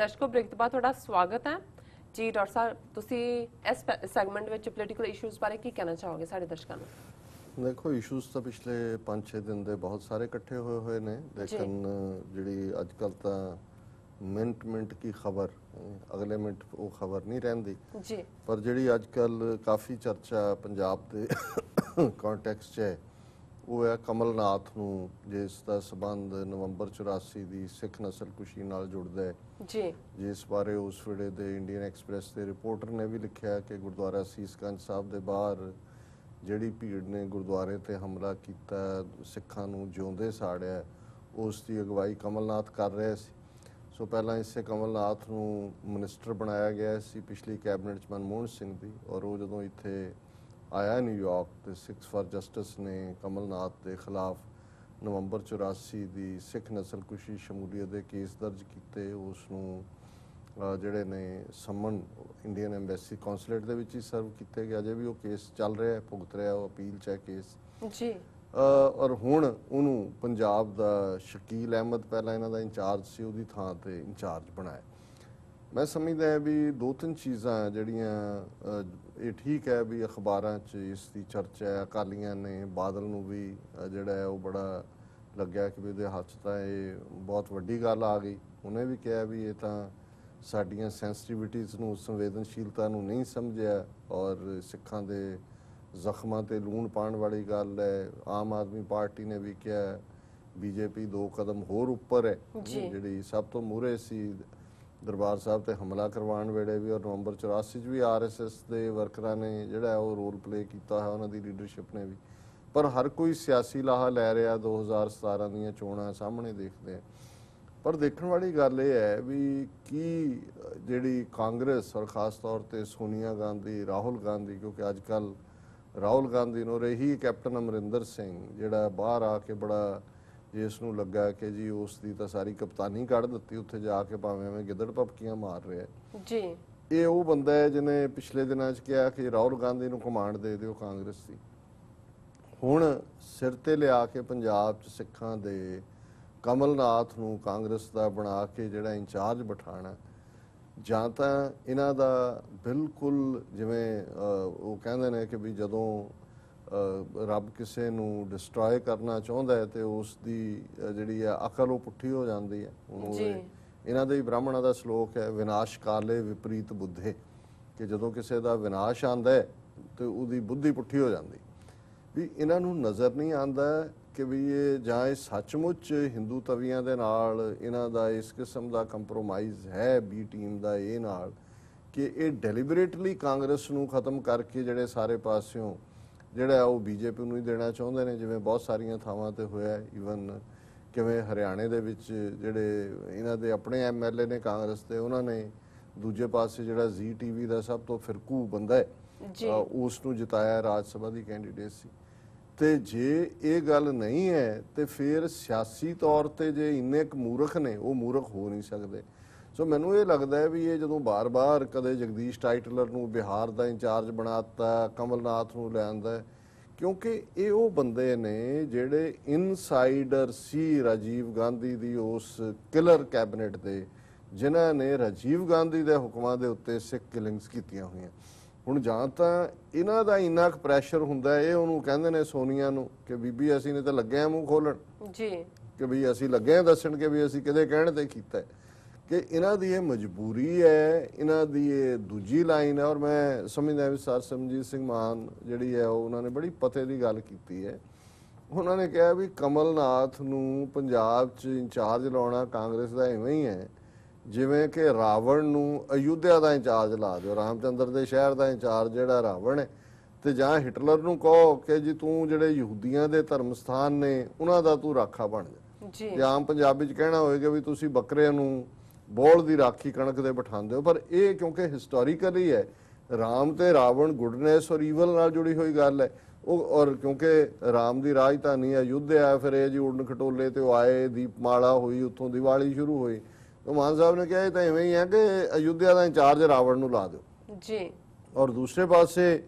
ਦਰਸ਼ਕੋ break ਤੋਂ ਬਾਅਦ ਤੁਹਾਡਾ ਸਵਾਗਤ ਹੈ। ਜੀ ਡਾਕਟਰ ਸਾਹਿਬ ਤੁਸੀਂ ਇਸ ਸੈਗਮੈਂਟ ਵਿੱਚ ਪੋਲੀਟੀਕਲ ਇਸ਼ੂਜ਼ ਬਾਰੇ ਕੀ ਕਹਿਣਾ ਚਾਹੋਗੇ ਸਾਡੇ ਦਰਸ਼ਕਾਂ ਨੂੰ? ਦੇਖੋ ਇਸ਼ੂਜ਼ ਤਾਂ ਪਿਛਲੇ 5-6 ਦਿਨ ਦੇ ਬਹੁਤ ਸਾਰੇ ਇਕੱਠੇ ਹੋਏ ਹੋਏ ਨੇ। ਲੇਕਿਨ ਜਿਹੜੀ ਅੱਜ ਕੱਲ ਤਾਂ ਮਿੰਟ ਮਿੰਟ ਕੀ ਖਬਰ ਅਗਲੇ ਮਿੰਟ ਉਹ ਖਬਰ ਨਹੀਂ ਰਹਿੰਦੀ। ਜੀ। ਪਰ ਜਿਹੜੀ ਅੱਜ ਕੱਲ ਕਾਫੀ ਚਰਚਾ ਪੰਜਾਬ ਦੇ ਕੰਟੈਕਸਟ 'ਚ ਹੈ ਉਹ ਹੈ ਕਮਲਨਾਥ ਨੂੰ ਜਿਸ ਦਾ ਸਬੰਧ ਨਵੰਬਰ 84 ਦੀ ਸਿੱਖ ਨਸਲਕੁਸ਼ੀ ਨਾਲ ਜੁੜਦਾ ਹੈ। ਜੀ। ਜਿਸ ਬਾਰੇ ਉਸ ਵੇਲੇ ਦੇ ਇੰਡੀਅਨ ਐਕਸਪ੍ਰੈਸ ਦੇ ਰਿਪੋਰਟਰ ਨੇ ਵੀ ਲਿਖਿਆ ਕਿ ਗੁਰਦੁਆਰਾ ਸੀਸਗੰਜ ਸਾਹਿਬ ਦੇ ਬਾਹਰ ਜਿਹੜੀ ਭੀੜ ਨੇ ਗੁਰਦੁਆਰੇ ਤੇ ਹਮਲਾ ਕੀਤਾ ਸਿੱਖਾਂ ਨੂੰ ਜਿਉਂਦੇ ਸਾੜਿਆ ਉਸ ਦੀ ਅਗਵਾਈ ਕਮਲਨਾਥ ਕਰ ਰਿਹਾ ਸੀ। ਸੋ ਪਹਿਲਾਂ ਇਸੇ ਕਮਲਨਾਥ ਨੂੰ ਮਿਨਿਸਟਰ ਬਣਾਇਆ ਗਿਆ ਸੀ ਪਿਛਲੀ ਕੈਬਨਿਟ ਚ ਮਨਮੋਹਨ ਸਿੰਘ ਦੀ ਔਰ ਉਹ ਜਦੋਂ ਇੱਥੇ ਆਇਆ ਨਿਊਯਾਰਕ ਤੇ 6 ਫਾਰ ਜਸਟਿਸ ਨੇ ਕਮਲਨਾਥ ਦੇ ਖਿਲਾਫ ਨਵੰਬਰ 84 ਦੀ ਸਿੱਖ ਨਸਲਕੁਸ਼ੀ ਸ਼ਮੂਲੀਅਤ ਦੇ ਕੇਸ ਦਰਜ ਕੀਤੇ। ਉਸ ਨੂੰ ਜਿਹੜੇ ਨੇ ਸਮਨ ਇੰਡੀਅਨ ਐਮਬੈਸੀ ਕੌਂਸੂਲੇਟ ਦੇ ਵਿੱਚ ਹੀ ਸਰਵ ਕੀਤੇ ਗਏ। ਅਜੇ ਵੀ ਉਹ ਕੇਸ ਚੱਲ ਰਿਹਾ ਹੈ ਭੁਗਤ ਰਿਹਾ ਉਹ ਅਪੀਲ ਚ ਹੈ ਕੇਸ। ਜੀ। ਔਰ ਹੁਣ ਉਹਨੂੰ ਪੰਜਾਬ ਦਾ ਸ਼ਕੀਲ ਅਹਿਮਦ ਪਹਿਲਾਂ ਇਹਨਾਂ ਦਾ ਇੰਚਾਰਜ ਸੀ ਉਹਦੀ ਥਾਂ ਤੇ ਇੰਚਾਰਜ ਬਣਾਇਆ। ਮੈਂ ਸਮਝਦਾ ਵੀ ਦੋ ਤਿੰਨ ਚੀਜ਼ਾਂ ਜਿਹੜੀਆਂ ਇਹ ਠੀਕ ਹੈ ਵੀ ਅਖਬਾਰਾਂ 'ਚ ਇਸ ਦੀ ਚਰਚਾ ਹੈ ਅਕਾਲੀਆਂ ਨੇ ਬਾਦਲ ਨੂੰ ਵੀ ਜਿਹੜਾ ਹੈ ਉਹ ਬੜਾ ਲੱਗਿਆ ਕਿ ਵੀ ਉਹਦੇ ਹੱਥ ਤਾਂ ਇਹ ਬਹੁਤ ਵੱਡੀ ਗੱਲ ਆ ਗਈ। ਉਹਨੇ ਵੀ ਕਿਹਾ ਵੀ ਇਹ ਤਾਂ ਸਾਡੀਆਂ ਸੈਂਸਿਟੀਵਿਟੀਜ਼ ਨੂੰ ਸੰਵੇਦਨਸ਼ੀਲਤਾ ਨੂੰ ਨਹੀਂ ਸਮਝਿਆ ਔਰ ਸਿੱਖਾਂ ਦੇ ਜ਼ਖਮਾਂ ਤੇ ਲੂਣ ਪਾਉਣ ਵਾਲੀ ਗੱਲ ਹੈ। ਆਮ ਆਦਮੀ ਪਾਰਟੀ ਨੇ ਵੀ ਕਿਹਾ ਬੀਜੇਪੀ ਦੋ ਕਦਮ ਹੋਰ ਉੱਪਰ ਹੈ। ਜਿਹੜੀ ਸਭ ਤੋਂ ਮੂਹਰੇ ਸੀ ਦਰਬਾਰ ਸਾਹਿਬ ਤੇ ਹਮਲਾ ਕਰਵਾਉਣ ਵੇਲੇ ਵੀ ਔਰ ਨਵੰਬਰ 84 ਚ ਵੀ ਆਰਐਸਐਸ ਦੇ ਵਰਕਰਾਂ ਨੇ ਜਿਹੜਾ ਉਹ ਰੋਲ ਪਲੇ ਕੀਤਾ ਹੈ ਉਹਨਾਂ ਦੀ ਲੀਡਰਸ਼ਿਪ ਨੇ ਵੀ। ਪਰ ਹਰ ਕੋਈ ਸਿਆਸੀ ਲਾਹਾ ਲੈ ਰਿਹਾ 2017 ਦੀਆਂ ਚੋਣਾਂ ਸਾਹਮਣੇ ਦੇਖਦੇ ਆ। ਪਰ ਦੇਖਣ ਵਾਲੀ ਗੱਲ ਇਹ ਹੈ ਵੀ ਕੀ ਜਿਹੜੀ ਕਾਂਗਰਸ ਔਰ ਖਾਸ ਤੌਰ ਤੇ ਸੋਨੀਆ ਗਾਂਧੀ, ਰਾਹੁਲ ਗਾਂਧੀ, ਕਿਉਂਕਿ ਅੱਜ ਕੱਲ ਰਾਹੁਲ ਗਾਂਧੀ ਨੂੰ ਰਹੀ ਕੈਪਟਨ ਅਮਰਿੰਦਰ ਸਿੰਘ, ਜਿਹੜਾ ਬਾਹਰ ਆ ਕੇ ਬੜਾ ਜਿਸ ਨੂੰ ਲੱਗਾ ਕਿ ਜੀ ਉਸ ਦੀ ਤਾਂ ਸਾਰੀ ਕਪਤਾਨੀ ਕੱਢ ਦਿੱਤੀ ਉੱਥੇ ਜਾ ਕੇ ਭਾਵੇਂ ਐਵੇਂ ਗਿੱਦੜ ਪਪਕੀਆਂ ਮਾਰ ਰਿਹਾ ਹੈ। ਜੀ ਇਹ ਉਹ ਬੰਦਾ ਹੈ ਜਿਹਨੇ ਪਿਛਲੇ ਦਿਨਾਂ 'ਚ ਕਿਹਾ ਕਿ ਰਾਹੁਲ ਗਾਂਧੀ ਨੂੰ ਕਮਾਂਡ ਦੇ ਦਿਓ ਕਾਂਗਰਸ ਦੀ ਹੁਣ ਸਿਰ ਤੇ ਲਿਆ ਕੇ ਪੰਜਾਬ 'ਚ ਸਿੱਖਾਂ ਦੇ ਕਮਲਨਾਥ ਨੂੰ ਕਾਂਗਰਸ ਦਾ ਬਣਾ ਕੇ ਜਿਹੜਾ ਇੰਚਾਰਜ ਬਿਠਾਣਾ ਜਾਂ ਤਾਂ ਇਹਨਾਂ ਦਾ ਬਿਲਕੁਲ ਜਿਵੇਂ ਉਹ ਕਹਿੰਦੇ ਨੇ ਕਿ ਵੀ ਜਦੋਂ ਰੱਬ ਕਿਸੇ ਨੂੰ ਡਿਸਟਰੋਏ ਕਰਨਾ ਚਾਹੁੰਦਾ ਹੈ ਤੇ ਉਸ ਦੀ ਜਿਹੜੀ ਹੈ ਅਕਲ ਉਹ ਪੁੱਠੀ ਹੋ ਜਾਂਦੀ ਹੈ। ਜੀ। ਇਹਨਾਂ ਦੇ ਬ੍ਰਾਹਮਣਾਂ ਦਾ ਸ਼ਲੋਕ ਹੈ ਵਿਨਾਸ਼ ਕਾਲੇ ਵਿਪਰੀਤ ਬੁੱਧੇ। ਕਿ ਜਦੋਂ ਕਿਸੇ ਦਾ ਵਿਨਾਸ਼ ਆਂਦਾ ਹੈ ਤੇ ਉਹਦੀ ਬੁੱਧੀ ਪੁੱਠੀ ਹੋ ਜਾਂਦੀ। ਵੀ ਇਹਨਾਂ ਨੂੰ ਨਜ਼ਰ ਨਹੀਂ ਆਂਦਾ ਕਿ ਵੀ ਇਹ ਜਾਂ ਇਹ ਸੱਚਮੁੱਚ ਹਿੰਦੂ ਤਵੀਆਂ ਦੇ ਨਾਲ ਇਹਨਾਂ ਦਾ ਇਸ ਕਿਸਮ ਦਾ ਕੰਪਰੋਮਾਈਜ਼ ਹੈ ਬੀ ਟੀਮ ਦਾ ਇਹ ਨਾਲ ਕਿ ਇਹ ਡੈਲੀਬਰੇਟਲੀ ਕਾਂਗਰਸ ਨੂੰ ਖਤਮ ਕਰਕੇ ਜਿਹੜੇ ਸਾਰੇ ਪਾਸਿਓਂ ਜਿਹੜਾ ਉਹ ਬੀਜੇਪੀ ਨੂੰ ਹੀ ਦੇਣਾ ਚਾਹੁੰਦੇ ਨੇ ਜਿਵੇਂ ਬਹੁਤ ਸਾਰੀਆਂ ਥਾਵਾਂ ਤੇ ਹੋਇਆ ਈਵਨ ਕਿਵੇਂ ਹਰਿਆਣੇ ਦੇ ਵਿੱਚ ਜਿਹੜੇ ਇਹਨਾਂ ਦੇ ਆਪਣੇ ਐਮਐਲਏ ਨੇ ਕਾਂਗਰਸ ਦੇ ਉਹਨਾਂ ਨੇ ਦੂਜੇ ਪਾਸੇ ਜਿਹੜਾ ਜ਼ੀ ਟੀਵੀ ਦਾ ਸਭ ਤੋਂ ਫਿਰਕੂ ਬੰਦਾ ਹੈ ਉਸ ਨੂੰ ਜਿਤਾਇਆ ਰਾਜ ਸਭਾ ਦੀ ਕੈਂਡੀਡੇਟ ਸੀ। ਤੇ ਜੇ ਇਹ ਗੱਲ ਨਹੀਂ ਹੈ ਤੇ ਫਿਰ ਸਿਆਸੀ ਤੌਰ ਤੇ ਜੇ ਇੰਨੇ ਕੁ ਮੂਰਖ ਨੇ ਉਹ ਮੂਰਖ ਹੋ ਨਹੀਂ ਸਕਦੇ। ਸੋ ਮੈਨੂੰ ਇਹ ਲੱਗਦਾ ਹੈ ਵੀ ਇਹ ਜਦੋਂ ਬਾਰ-ਬਾਰ ਕਦੇ ਜਗਦੀਸ਼ ਟਾਈਟਲਰ ਨੂੰ ਬਿਹਾਰ ਦਾ ਇੰਚਾਰਜ ਬਣਾਤਾ ਕਮਲਨਾਥ ਨੂੰ ਲਿਆਂਦਾ ਕਿਉਂਕਿ ਇਹ ਉਹ ਬੰਦੇ ਨੇ ਜਿਹੜੇ ਇਨਸਾਈਡਰ ਸੀ ਰਾਜੀਵ ਗਾਂਧੀ ਦੀ ਉਸ ਕਿਲਰ ਕੈਬਨਿਟ ਦੇ ਜਿਨ੍ਹਾਂ ਨੇ ਰਾਜੀਵ ਗਾਂਧੀ ਦੇ ਹੁਕਮਾਂ ਦੇ ਉੱਤੇ ਸਿੱਖ ਕਿਲਿੰਗਸ ਕੀਤੀਆਂ ਹੋਈਆਂ। ਹੁਣ ਜਾਂ ਤਾਂ ਇਹਨਾਂ ਦਾ ਇੰਨਾ ਕੁ ਪ੍ਰੈਸ਼ਰ ਹੁੰਦਾ ਇਹ ਉਹਨੂੰ ਕਹਿੰਦੇ ਨੇ ਸੋਨੀਆ ਨੂੰ ਕਿ ਬੀਬੀ ਅਸੀਂ ਨੇ ਤਾਂ ਲੱਗੇ ਆ ਮੂੰਹ ਖੋਲਣ। ਜੀ। ਕਿ ਵੀ ਅਸੀਂ ਲੱਗੇ ਆ ਦੱਸਣ ਕਿ ਵੀ ਅਸੀਂ ਕਿਹਦੇ ਕਹਿਣ ਤੇ ਕੀਤਾ ਹੈ। ਕਿ ਇਹਨਾਂ ਦੀ ਇਹ ਮਜਬੂਰੀ ਹੈ ਇਹਨਾਂ ਦੀ ਇਹ ਦੂਜੀ ਲਾਈਨ ਹੈ ਔਰ ਮੈਂ ਸਮਝਦਾ ਵੀ ਸਰ ਸਮਜੀਤ ਸਿੰਘ ਮਾਨ ਜਿਹੜੀ ਹੈ ਉਹ ਉਹਨਾਂ ਨੇ ਬੜੀ ਪਤੇ ਦੀ ਗੱਲ ਕੀਤੀ ਹੈ। ਉਹਨਾਂ ਨੇ ਕਿਹਾ ਵੀ ਕਮਲਨਾਥ ਨੂੰ ਪੰਜਾਬ 'ਚ ਇੰਚਾਰਜ ਲਾਉਣਾ ਕਾਂਗਰਸ ਦਾ ਐਵੇਂ ਹੀ ਹੈ ਜਿਵੇਂ ਕਿ ਰਾਵਣ ਨੂੰ ਅਯੁੱਧਿਆ ਦਾ ਇੰਚਾਰਜ ਲਾ ਦਿਓ ਰਾਮਚੰਦਰ ਦੇ ਸ਼ਹਿਰ ਦਾ ਇੰਚਾਰਜ ਜਿਹੜਾ ਰਾਵਣ ਹੈ ਤੇ ਜਾਂ ਹਿਟਲਰ ਨੂੰ ਕਹੋ ਕਿ ਜੀ ਤੂੰ ਜਿਹੜੇ ਯਹੂਦੀਆਂ ਦੇ ਧਰਮ ਸਥਾਨ ਨੇ ਉਹਨਾਂ ਦਾ ਤੂੰ ਰਾਖਾ ਬਣ ਜਾ। ਜੀ ਆਮ ਪੰਜਾਬੀ ਚ ਕਹਿਣਾ ਹੋਏਗਾ ਵੀ ਤੁਸੀਂ ਬੱਕਰਿਆਂ ਨੂੰ ਬੋਲ ਦੀ ਰਾਖੀ ਕਣਕ ਦੇ ਬਿਠਾਉਂਦੇ ਹੋ ਪਰ ਇਹ ਕਿਉਂਕਿ ਹਿਸਟੋਰੀਕਲੀ ਹੈ ਰਾਮ ਤੇ ਰਾਵਣ ਗੁੱਡਨੈਸ ਔਰ ਈਵਲ ਨਾਲ ਜੁੜੀ ਹੋਈ ਗੱਲ ਹੈ। ਉਹ ਔਰ ਕਿਉਂਕਿ ਰਾਮ ਦੀ ਰਾਜਧਾਨੀ ਅਯੁੱਧਿਆ ਫਿਰ ਇਹ ਜੀ ਉਡਨ ਖਟੋਲੇ ਤੇ ਆਏ ਦੀਪਮਾਲਾ ਹੋਈ ਉੱਥੋਂ ਦੀਵਾਲੀ ਸ਼ੁਰੂ ਹੋਈ। ਤਾਂ ਮਾਨ ਸਾਹਿਬ ਨੇ ਕਿਹਾ ਇਹ ਤਾਂ ਐਵੇਂ ਹੀ ਹੈ ਕਿ ਅਯੁੱਧਿਆ ਦਾ ਇੰਚਾਰਜ ਰਾਵਣ ਨੂੰ ਲਾ ਦਿਓ। ਜੀ। ਔਰ ਦੂਸਰੇ ਪਾਸੇ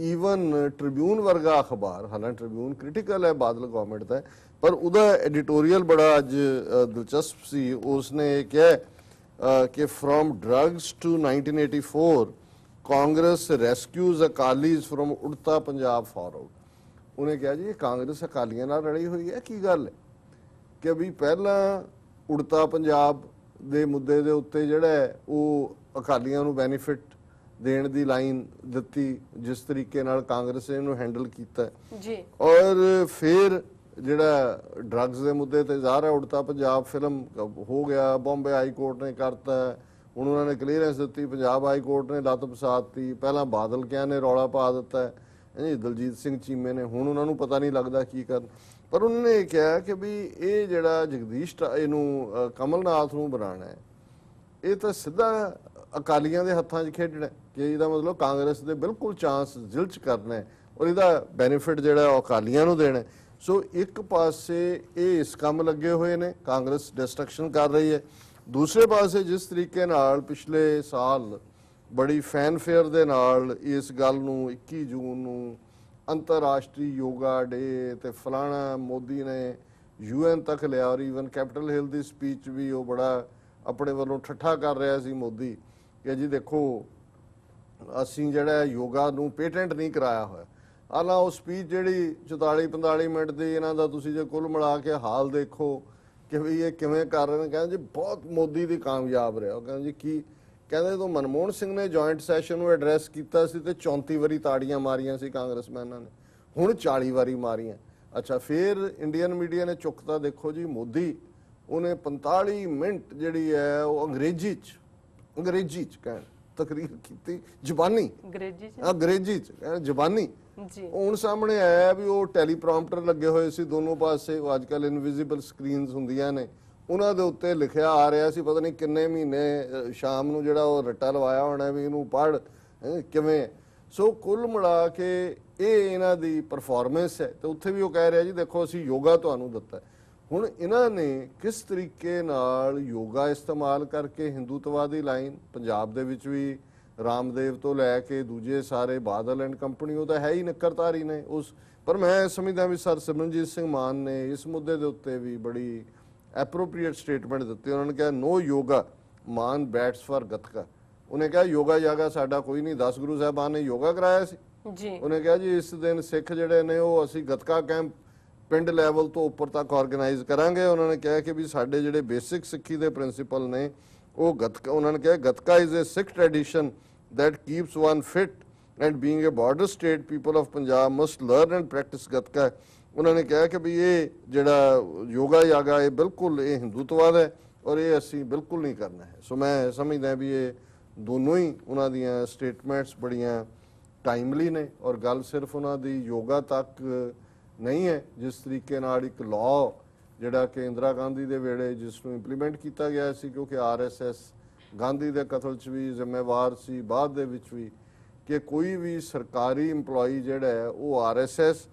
ਈਵਨ ਟ੍ਰਿਬਿਊਨ ਵਰਗਾ ਅਖਬਾਰ ਹਾਲਾਂ ਟ੍ਰਿਬਿਊਨ ਕ੍ਰਿਟੀਕਲ ਹੈ ਬਾਦਲ ਗਵਰਨਮੈਂਟ ਦਾ ਪਰ ਉਹਦਾ ਐਡੀਟੋਰੀਅਲ ਬੜਾ ਅੱਜ ਦਿਲਚਸਪ ਸੀ। ਉਸਨੇ ਇਹ ਕਿਹਾ ਕਿ from drugs to 1984 Congress rescues Akalis from Udta Punjab forward ਉਹਨੇ ਕਿਹਾ ਜੀ ਇਹ ਕਾਂਗਰਸ ਅਕਾਲੀਆਂ ਨਾਲ ਰਲੀ ਹੋਈ ਹੈ ਕੀ ਗੱਲ ਹੈ ਕਿ ਵੀ ਪਹਿਲਾਂ ਉੜਤਾ ਪੰਜਾਬ ਦੇ ਮੁੱਦੇ ਦੇ ਉੱਤੇ ਜਿਹੜਾ ਉਹ ਅਕਾਲੀਆਂ ਨੂੰ ਬੈਨੀਫਿਟ ਦੇਣ ਦੀ ਲਾਈਨ ਦਿੱਤੀ ਜਿਸ ਤਰੀਕੇ ਨਾਲ ਕਾਂਗਰਸ ਨੇ ਇਹਨੂੰ ਹੈਂਡਲ ਕੀਤਾ। ਜੀ ਔਰ ਫਿਰ ਜਿਹੜਾ ਡਰੱਗਸ ਦੇ ਮੁੱਦੇ ਤੇ ਜ਼ਾਹਰ ਹੈ ਉੜਤਾ ਪੰਜਾਬ ਫਿਲਮ ਹੋ ਗਿਆ ਬੰਬੇ ਹਾਈ ਕੋਰਟ ਨੇ ਕਰਤਾ ਹੁਣ ਉਹਨਾਂ ਨੇ ਕਲੀਅਰੈਂਸ ਦਿੱਤੀ ਪੰਜਾਬ ਹਾਈ ਕੋਰਟ ਨੇ ਲੱਤ ਫਸਾਤੀ ਪਹਿਲਾਂ ਬਾਦਲ ਕਿਆ ਨੇ ਰੌਲਾ ਪਾ ਦਿੱਤਾ ਹੈ ਦਲਜੀਤ ਸਿੰਘ ਚੀਮੇ ਨੇ ਹੁਣ ਉਹਨਾਂ ਨੂੰ ਪਤਾ ਨਹੀਂ ਲੱਗਦਾ ਕੀ ਕਰਨ। ਪਰ ਉਹਨਾਂ ਨੇ ਇਹ ਕਿਹਾ ਕਿ ਵੀ ਇਹ ਜਿਹੜਾ ਜਗਦੀਸ਼ ਟ- ਇਹਨੂੰ ਅ, ਕਮਲਨਾਥ ਨੂੰ ਬਣਾਉਣਾ ਹੈ ਇਹ ਤਾਂ ਸਿੱਧਾ ਅਕਾਲੀਆਂ ਦੇ ਹੱਥਾਂ 'ਚ ਖੇਡਣਾ ਕਿ ਇਹਦਾ ਮਤਲਬ ਕਾਂਗਰਸ ਦੇ ਬਿਲਕੁਲ ਚਾਂਸ ਜ਼ਿਲਚ ਕਰਨਾ ਔਰ ਇਹਦਾ ਬੈਨੀਫਿਟ ਜਿਹੜਾ ਉਹ ਅਕਾਲੀਆਂ ਨੂੰ ਦੇਣਾ ਸੋ ਇੱਕ ਪਾਸੇ ਇਹ ਇਸ ਕੰਮ ਲੱਗੇ ਹੋਏ ਨੇ, ਕਾਂਗਰਸ ਡਿਸਟਰਕਸ਼ਨ ਕਰ ਰਹੀ ਹੈ। ਦੂਸਰੇ ਪਾਸੇ ਜਿਸ ਤਰੀਕੇ ਨਾਲ ਪਿਛਲੇ ਸਾਲ ਬੜੀ ਫੈਨਫੇਅਰ ਦੇ ਨਾਲ ਇਸ ਗੱਲ ਨੂੰ 21 ਜੂਨ ਨੂੰ ਅੰਤਰਰਾਸ਼ਟਰੀ ਯੋਗਾ ਡੇ ਤੇ ਫਲਾਣਾ ਮੋਦੀ ਨੇ ਯੂਐਨ ਤੱਕ ਲਿਆ ਔਰ ਈਵਨ ਕੈਪੀਟਲ ਹਿਲ ਦੀ ਸਪੀਚ ਵੀ ਉਹ ਬੜਾ ਆਪਣੇ ਵੱਲੋਂ ਠੱਠਾ ਕਰ ਰਿਹਾ ਸੀ ਮੋਦੀ ਕਿ ਜੀ ਦੇਖੋ, ਅਸੀਂ ਜਿਹੜਾ ਯੋਗਾ ਨੂੰ ਪੇਟੈਂਟ ਨਹੀਂ ਕਰਾਇਆ ਹੋਇਆ। ਹਾਲਾਂ ਉਹ ਸਪੀਚ ਜਿਹੜੀ 44 45 ਮਿੰਟ ਦੀ ਇਹਨਾਂ ਦਾ ਤੁਸੀਂ ਜੇ ਕੁੱਲ ਮਿਲਾ ਕੇ ਹਾਲ ਦੇਖੋ ਕਿ ਵੀ ਇਹ ਕਿਵੇਂ ਕਰ ਰਹੇ ਨੇ, ਕਹਿੰਦੇ ਜੀ ਬਹੁਤ ਮੋਦੀ ਦੀ ਕਾਮਯਾਬ ਰਿਹਾ। ਉਹ ਕਹਿੰਦੇ ਜੀ ਕੀ, ਕਹਿੰਦੇ ਜਦੋਂ ਮਨਮੋਹਨ ਸਿੰਘ ਨੇ ਜੁਆਇੰਟ ਸੈਸ਼ਨ ਨੂੰ ਐਡਰੈਸ ਕੀਤਾ ਸੀ ਤੇ 34 ਵਾਰੀ ਤਾੜੀਆਂ ਮਾਰੀਆਂ ਸੀ ਕਾਂਗਰਸਮੈਨਾਂ ਨੇ। ਹੁਣ 40 ਵਾਰੀ ਮਾਰੀਆਂ। ਅੱਛਾ, ਫਿਰ ਇੰਡੀਅਨ ਮੀਡੀਆ ਨੇ ਚੁੱਕਤਾ ਦੇਖੋ ਜੀ ਮੋਦੀ, ਉਹਨੇ 45 ਮਿੰਟ ਜਿਹੜੀ ਹੈ ਉਹ ਅੰਗਰੇਜ਼ੀ ਚ ਅੰਗਰੇਜ਼ੀ ਚ ਕਹਿਣ। ਤਕਰੀਰ ਕੀਤੀ ਜ਼ਬਾਨੀ। ਅੰਗਰੇਜ਼ੀ ਚ? ਅੰਗਰੇਜ਼ੀ ਚ ਜ਼ਬਾਨੀ। ਜੀ। ਹੁਣ ਸਾਹਮਣੇ ਆਇਆ ਵੀ ਉਹ ਟੈਲੀਪ੍ਰੋਂਪਟਰ ਲੱਗੇ ਹੋਏ ਸੀ ਦੋਨੋਂ ਪਾਸੇ ਉਹ ਅੱਜ ਕੱਲ ਇਨਵਿਜ਼ੀਬਲ ਸਕਰੀਨਸ ਹੁੰਦੀਆਂ ਨੇ। ਉਹਨਾਂ ਦੇ ਉੱਤੇ ਲਿਖਿਆ ਆ ਰਿਹਾ ਸੀ ਪਤਾ ਨਹੀਂ ਕਿੰਨੇ ਮਹੀਨੇ ਸ਼ਾਮ ਨੂੰ ਜਿਹੜਾ ਉਹ ਰੱਟਾ ਲਵਾਇਆ ਹੋਣਾ ਵੀ ਇਹਨੂੰ ਪੜ੍ਹ ਹੈਂ, ਕਿਵੇਂ ਸੋ ਕੁੱਲ ਮਿਲਾ ਕੇ ਇਹ ਇਹਨਾਂ ਦੀ ਪਰਫਾਰਮੈਂਸ ਹੈ। ਤੇ ਉੱਥੇ ਵੀ ਉਹ ਕਹਿ ਰਿਹਾ ਜੀ ਦੇਖੋ ਅਸੀਂ ਯੋਗਾ ਤੁਹਾਨੂੰ ਦਿੱਤਾ। ਹੁਣ ਇਹਨਾਂ ਨੇ ਕਿਸ ਤਰੀਕੇ ਨਾਲ ਯੋਗਾ ਇਸਤੇਮਾਲ ਕਰਕੇ ਹਿੰਦੂਤਵਾਦੀ ਲਾਈਨ ਪੰਜਾਬ ਦੇ ਵਿੱਚ ਵੀ ਰਾਮਦੇਵ ਤੋਂ ਲੈ ਕੇ ਦੂਜੇ ਸਾਰੇ ਬਾਦਲ ਐਂਡ ਕੰਪਨੀ ਉਹ ਤਾਂ ਹੈ ਹੀ ਨਿੱਕਰਤਾਰੀ ਨੇ ਉਸ ਪਰ ਮੈਂ ਸਮਝਦਾ ਵੀ ਸਰ ਸਿਮਰਨਜੀਤ ਸਿੰਘ ਮਾਨ ਨੇ ਇਸ ਮੁੱਦੇ ਦੇ ਉੱਤੇ ਵੀ ਬੜੀ ਐਪਰੋਪਰੀਏਟ ਸਟੇਟਮੈਂਟ ਦਿੱਤੀ। ਉਹਨਾਂ ਨੇ ਕਿਹਾ no yoga Mann bats for gatka ਉਹਨੇ ਕਿਹਾ ਯੋਗਾ ਯਾਗਾ ਸਾਡਾ ਕੋਈ ਨਹੀਂ 10 ਗੁਰੂ ਸਾਹਿਬਾਨ ਨੇ ਯੋਗਾ ਕਰਾਇਆ ਸੀ। ਜੀ। ਉਹਨੇ ਕਿਹਾ ਜੀ ਇਸ ਦਿਨ ਸਿੱਖ ਜਿਹੜੇ ਨੇ ਉਹ ਅਸੀਂ ਗਤਕਾ ਕੈਂਪ ਪਿੰਡ ਲੈਵਲ ਤੋਂ ਉੱਪਰ ਤੱਕ ਆਰਗੇਨਾਈਜ਼ ਕਰਾਂਗੇ। ਉਹਨਾਂ ਨੇ ਕਿਹਾ ਕਿ ਵੀ ਸਾਡੇ ਜਿਹੜੇ ਬੇਸਿਕ ਸਿੱਖੀ ਦੇ ਪ੍ਰਿੰਸੀਪਲ ਨੇ, ਉਹ ਗੱਤਕਾ, ਉਹਨਾਂ ਨੇ ਕਿਹਾ, gatka is a Sikh tradition that keeps one fit and being a border state people of Punjab must learn and practice gatka ਉਹਨਾਂ ਨੇ ਕਿਹਾ ਕਿ ਵੀ ਇਹ ਜਿਹੜਾ ਯੋਗਾ ਯਾਗਾ, ਇਹ ਬਿਲਕੁਲ ਇਹ ਹਿੰਦੂਤਵਾਦ ਹੈ ਔਰ ਇਹ ਅਸੀਂ ਬਿਲਕੁਲ ਨਹੀਂ ਕਰਨਾ ਹੈ। ਸੋ ਮੈਂ ਸਮਝਦਾ ਵੀ ਇਹ ਦੋਨੋਂ ਹੀ ਉਹਨਾਂ ਦੀਆਂ ਸਟੇਟਮੈਂਟਸ ਬੜੀਆਂ ਟਾਈਮਲੀ ਨੇ ਔਰ ਗੱਲ ਸਿਰਫ ਉਹਨਾਂ ਦੀ ਯੋਗਾ ਤੱਕ ਨਹੀਂ ਹੈ ਜਿਸ ਤਰੀਕੇ ਨਾਲ ਇੱਕ ਲਾਅ ਜਿਹੜਾ ਕਿ ਇੰਦਰਾ ਗਾਂਧੀ ਦੇ ਵੇਲੇ ਜਿਸ ਨੂੰ ਇੰਪਲੀਮੈਂਟ ਕੀਤਾ ਗਿਆ ਸੀ ਕਿਉਂਕਿ ਆਰਐਸਐਸ ਗਾਂਧੀ ਦੇ ਕਤਲ 'ਚ ਵੀ ਜ਼ਿੰਮੇਵਾਰ ਸੀ ਬਾਅਦ ਦੇ ਵਿੱਚ ਵੀ ਕਿ ਕੋਈ ਵੀ ਸਰਕਾਰੀ EMPLOYEE ਜਿਹੜਾ ਹੈ ਉਹ ਆਰਐਸਐਸ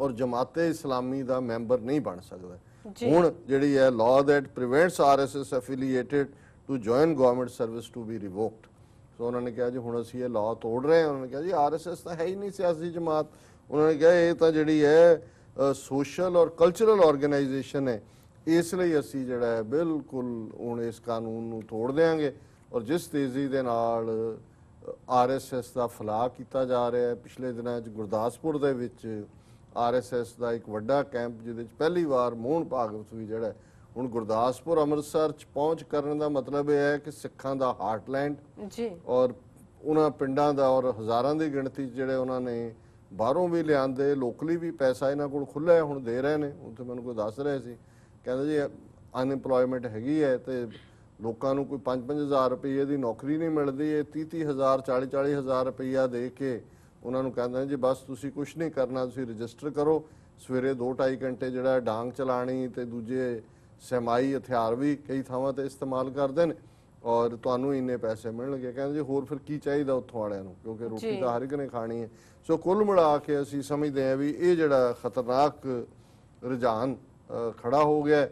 ਔਰ ਜਮਾਤੇ ਇਸਲਾਮੀ ਦਾ ਮੈਂਬਰ ਨਹੀਂ ਬਣ ਸਕਦਾ। ਹੁਣ ਜਿਹੜੀ ਹੈ law that prevents RSS affiliated to join government service to be revoked so ਉਹਨਾਂ ਨੇ ਕਿਹਾ ਜੀ ਹੁਣ ਅਸੀਂ ਇਹ ਲਾਅ ਤੋੜ ਰਹੇ ਹਾਂ। ਉਹਨਾਂ ਨੇ ਕਿਹਾ ਜੀ ਆਰਐਸਐਸ ਤਾਂ ਹੈ ਹੀ ਨਹੀਂ ਸਿਆਸੀ ਜਮਾਤ। ਉਹਨਾਂ ਨੇ ਕਿਹਾ ਇਹ ਤਾਂ ਜਿਹੜੀ ਹੈ ਸੋਸ਼ਲ ਔਰ ਕਲਚਰਲ ਆਰਗੇਨਾਈਜੇਸ਼ਨ ਹੈ। ਇਸ ਲਈ ਅਸੀਂ ਜਿਹੜਾ ਹੈ ਬਿਲਕੁਲ ਹੁਣ ਇਸ ਕਾਨੂੰਨ ਨੂੰ ਤੋੜ ਦੇਵਾਂਗੇ ਔਰ ਜਿਸ ਤੇਜ਼ੀ ਦੇ ਨਾਲ ਆਰਐਸਐਸ ਦਾ ਫਲਾਅ ਕੀਤਾ ਜਾ ਰਿਹਾ ਹੈ ਪਿਛਲੇ ਦਿਨਾਂ 'ਚ ਗੁਰਦਾਸਪੁਰ ਦੇ ਵਿੱਚ ਆਰਐਸਐਸ ਦਾ ਇੱਕ ਵੱਡਾ ਕੈਂਪ ਜਿਹਦੇ 'ਚ ਪਹਿਲੀ ਵਾਰ ਮੋਹਨ ਭਾਗਵਤ ਵੀ ਜਿਹੜਾ ਹੁਣ ਗੁਰਦਾਸਪੁਰ ਅੰਮ੍ਰਿਤਸਰ 'ਚ ਪਹੁੰਚ ਕਰਨ ਦਾ ਮਤਲਬ ਇਹ ਹੈ ਕਿ ਸਿੱਖਾਂ ਦਾ ਹਾਰਟਲੈਂਡ ਜੀ। ਔਰ ਉਹਨਾਂ ਪਿੰਡਾਂ ਦਾ ਔਰ ਹਜ਼ਾਰਾਂ ਦੀ ਗਿਣਤੀ ਜਿਹੜੇ ਉਹਨਾਂ ਨੇ ਬਾਹਰੋਂ ਵੀ ਲਿਆਂਦੇ ਲੋਕਲੀ ਵੀ ਪੈਸਾ ਇਹਨਾਂ ਕੋਲ ਖੁੱਲ੍ਹਾ ਹੈ, ਹੁਣ ਦੇ ਰਹੇ ਨੇ। ਉੱਥੇ ਮੈਨੂੰ ਕੋਈ ਦੱਸ ਰਹੇ ਸੀ। ਕਹਿੰਦੇ ਜੀ ਅਨਇੰਪਲੋਇਮੈਂਟ ਹੈਗੀ ਹੈ ਤੇ ਲੋਕਾਂ ਨੂੰ ਕੋਈ 5-5000 ਰੁਪਏ ਦੀ ਨੌਕਰੀ ਨਹੀਂ ਮਿਲਦੀ। ਇਹ 30-30000 40-40000 ਰੁਪਈਆ ਦੇ ਕੇ ਉਹਨਾਂ ਨੂੰ ਕਹਿੰਦੇ ਜੀ, ਬਸ ਤੁਸੀਂ ਕੁਝ ਨਹੀਂ ਕਰਨਾ, ਤੁਸੀਂ ਰਜਿਸਟਰ ਕਰੋ। ਸਵੇਰੇ 2-2.5 ਘੰਟੇ ਜਿਹੜਾ ਡਾਂਗ ਚਲਾਣੀ ਤੇ ਦੂਜੇ ਸਮਾਈ ਹਥਿਆਰ ਵੀ ਕਈ ਥਾਵਾਂ ਤੇ ਇਸਤੇਮਾਲ ਕਰਦੇ ਨੇ। ਔਰ ਤੁਹਾਨੂੰ ਇੰਨੇ ਪੈਸੇ ਮਿਲਣਗੇ ਕਹਿੰਦੇ ਜੀ ਹੋਰ ਫਿਰ ਕੀ ਚਾਹੀਦਾ ਉੱਥੋਂ ਵਾਲਿਆਂ ਨੂੰ? ਕਿਉਂਕਿ ਰੋਟੀ। ਤਾਂ ਹਰ ਇੱਕ ਨੇ ਖਾਣੀ ਹੈ। ਸੋ ਕੁੱਲ ਮਿਲਾ ਕੇ ਅਸੀਂ ਸਮਝਦੇ ਹਾਂ ਵੀ ਇਹ ਜਿਹੜਾ ਖਤਰਨਾਕ ਰੁਝਾਨ ਖੜਾ ਹੋ ਗਿਆ ਹੈ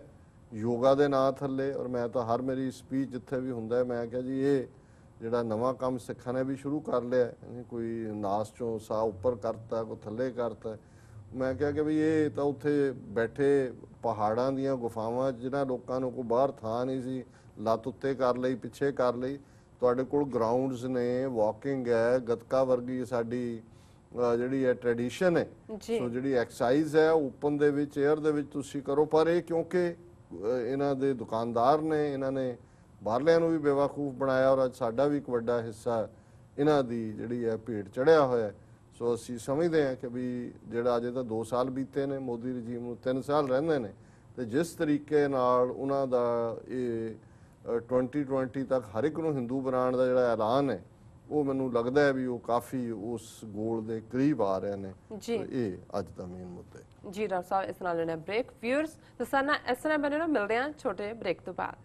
ਯੋਗਾ ਦੇ ਨਾਂ ਥੱਲੇ। ਔਰ ਮੈਂ ਤਾਂ ਹਰ ਮੇਰੀ ਸਪੀਚ ਜਿੱਥੇ ਵੀ ਹੁੰਦਾ ਹੈ, ਮੈਂ ਕਿਹਾ ਜੀ ਇਹ ਜਿਹੜਾ ਨਵਾਂ ਕੰਮ ਸਿੱਖਾਂ ਨੇ ਵੀ ਸ਼ੁਰੂ ਕਰ ਲਿਆ ਹੈ। ਕੋਈ ਨਾਸ ਚੋਂ ਸਾਹ ਉੱਪਰ ਕਰਤਾ ਕੋਈ ਥੱਲੇ ਕਰਤਾ। ਮੈਂ ਕਿਹਾ ਕਿ ਵੀ ਇਹ ਤਾਂ ਉੱਥੇ ਬੈਠੇ ਪਹਾੜਾਂ ਦੀਆਂ ਗੁਫਾਵਾਂ ਜਿਨ੍ਹਾਂ ਲੋਕਾਂ ਨੂੰ ਕੋਈ ਬਾਹਰ ਥਾਂ ਨਹੀਂ ਸੀ। ਲੱਤ ਉੱਤੇ ਕਰ ਲਈ ਪਿੱਛੇ ਕਰ ਲਈ। ਤੁਹਾਡੇ ਕੋਲ ਗਰਾਊਂਡਸ ਨੇ ਵਾਕਿੰਗ ਹੈ ਗੱਤਕਾ ਵਰਗੀ ਸਾਡੀ ਜਿਹੜੀ ਹੈ ਟ੍ਰੈਡੀਸ਼ਨ ਹੈ। ਸੋ ਜਿਹੜੀ ਐਕਸਰਸਾਈਜ਼ ਹੈ ਓਪਨ ਦੇ ਵਿੱਚ 에ਅਰ ਦੇ ਵਿੱਚ ਤੁਸੀਂ ਕਰੋ। ਪਰ ਇਹ ਕਿਉਂਕਿ ਇਹਨਾਂ ਦੇ ਦੁਕਾਨਦਾਰ ਨੇ ਇਹਨਾਂ ਨੇ ਬਾਹਰਲਿਆਂ ਨੂੰ ਵੀ ਬੇਵਕੂਫ ਬਣਾਇਆ ਔਰ ਅੱਜ ਸਾਡਾ ਵੀ ਇੱਕ ਵੱਡਾ ਹਿੱਸਾ ਇਹਨਾਂ ਦੀ ਜਿਹੜੀ ਹੈ ਭੇਟ ਚੜਿਆ ਹੋਇਆ ਸੋ ਅਸੀਂ ਸਮਝਦੇ ਹਾਂ ਕਿ ਵੀ ਜਿਹੜਾ ਅਜੇ ਤਾਂ 2 ਸਾਲ ਬੀਤੇ ਨੇ ਮੋਦੀ ਰਜੀਮ ਨੂੰ 3 ਸਾਲ ਰਹਿੰਦੇ ਨੇ ਤੇ ਜਿਸ ਤਰੀਕੇ ਨਾਲ ਉਹਨਾਂ ਦਾ ਇਹ 2020 ਤੱਕ ਹਰ ਇੱਕ ਨੂੰ ਹਿੰਦੂ ਬਣਾਉਣ ਦਾ ਜਿਹੜਾ ਐਲਾਨ ਹੈ ਉਹ ਮੈਨੂੰ ਲੱਗਦਾ ਹੈ ਵੀ ਉਹ ਕਾਫੀ ਉਸ ਗੋਲ ਦੇ ਕਰੀਬ ਆ ਰਹੇ ਨੇ। ਇਹ ਅੱਜ ਦਾ ਮੇਨ ਮੁੱਦਾ ਹੈ। ਜੀ ਡਾਕਟਰ ਸਾਹਿਬ ਇਸ ਨਾਲ ਲੈਣਾ ਬ੍ਰੇਕ ਵਿਊਅਰਸ ਤੇ ਸਾਨਾ ਇਸ ਤਰ੍ਹਾਂ ਬਣੇ ਰਹੋ ਮਿਲਦੇ ਹਾਂ ਛੋਟੇ ਬ੍ਰੇਕ ਤੋਂ ਬਾਅਦ।